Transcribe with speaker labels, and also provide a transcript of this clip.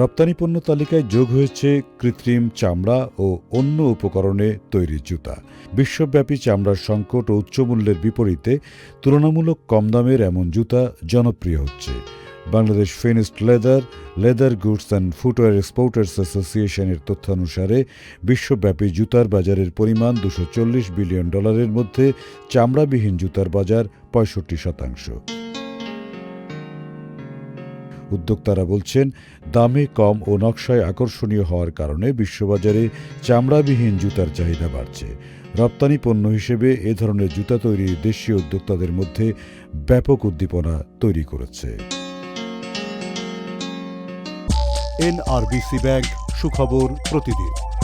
Speaker 1: রপ্তানি পণ্য তালিকায় যোগ হয়েছে কৃত্রিম চামড়া ও অন্য উপকরণে তৈরি জুতা। বিশ্বব্যাপী চামড়ার সংকট ও উচ্চমূল্যের বিপরীতে তুলনামূলক কম দামের এমন জুতা জনপ্রিয় হচ্ছে। Bangladesh finished leather leather goods and footwear exporters অ্যাসোসিয়েশনের তথ্যানুসারে বিশ্বব্যাপী জুতার বাজারের পরিমাণ দুশো বিলিয়ন ডলারের মধ্যে চামড়াবিহীন জুতার বাজার পঁয়ষট্টি শতাংশ। উদ্যোক্তারা বলছেন, দামে কম ও নকশায় আকর্ষণীয় হওয়ার কারণে বিশ্ববাজারে চামড়াবিহীন জুতার চাহিদা বাড়ছে। রপ্তানি পণ্য হিসেবে এ ধরনের জুতা তৈরি দেশীয় উদ্যোক্তাদের মধ্যে ব্যাপক উদ্দীপনা তৈরি করেছে।
Speaker 2: এনআরবিসি ব্যাংক, সুখবর প্রতিদিন।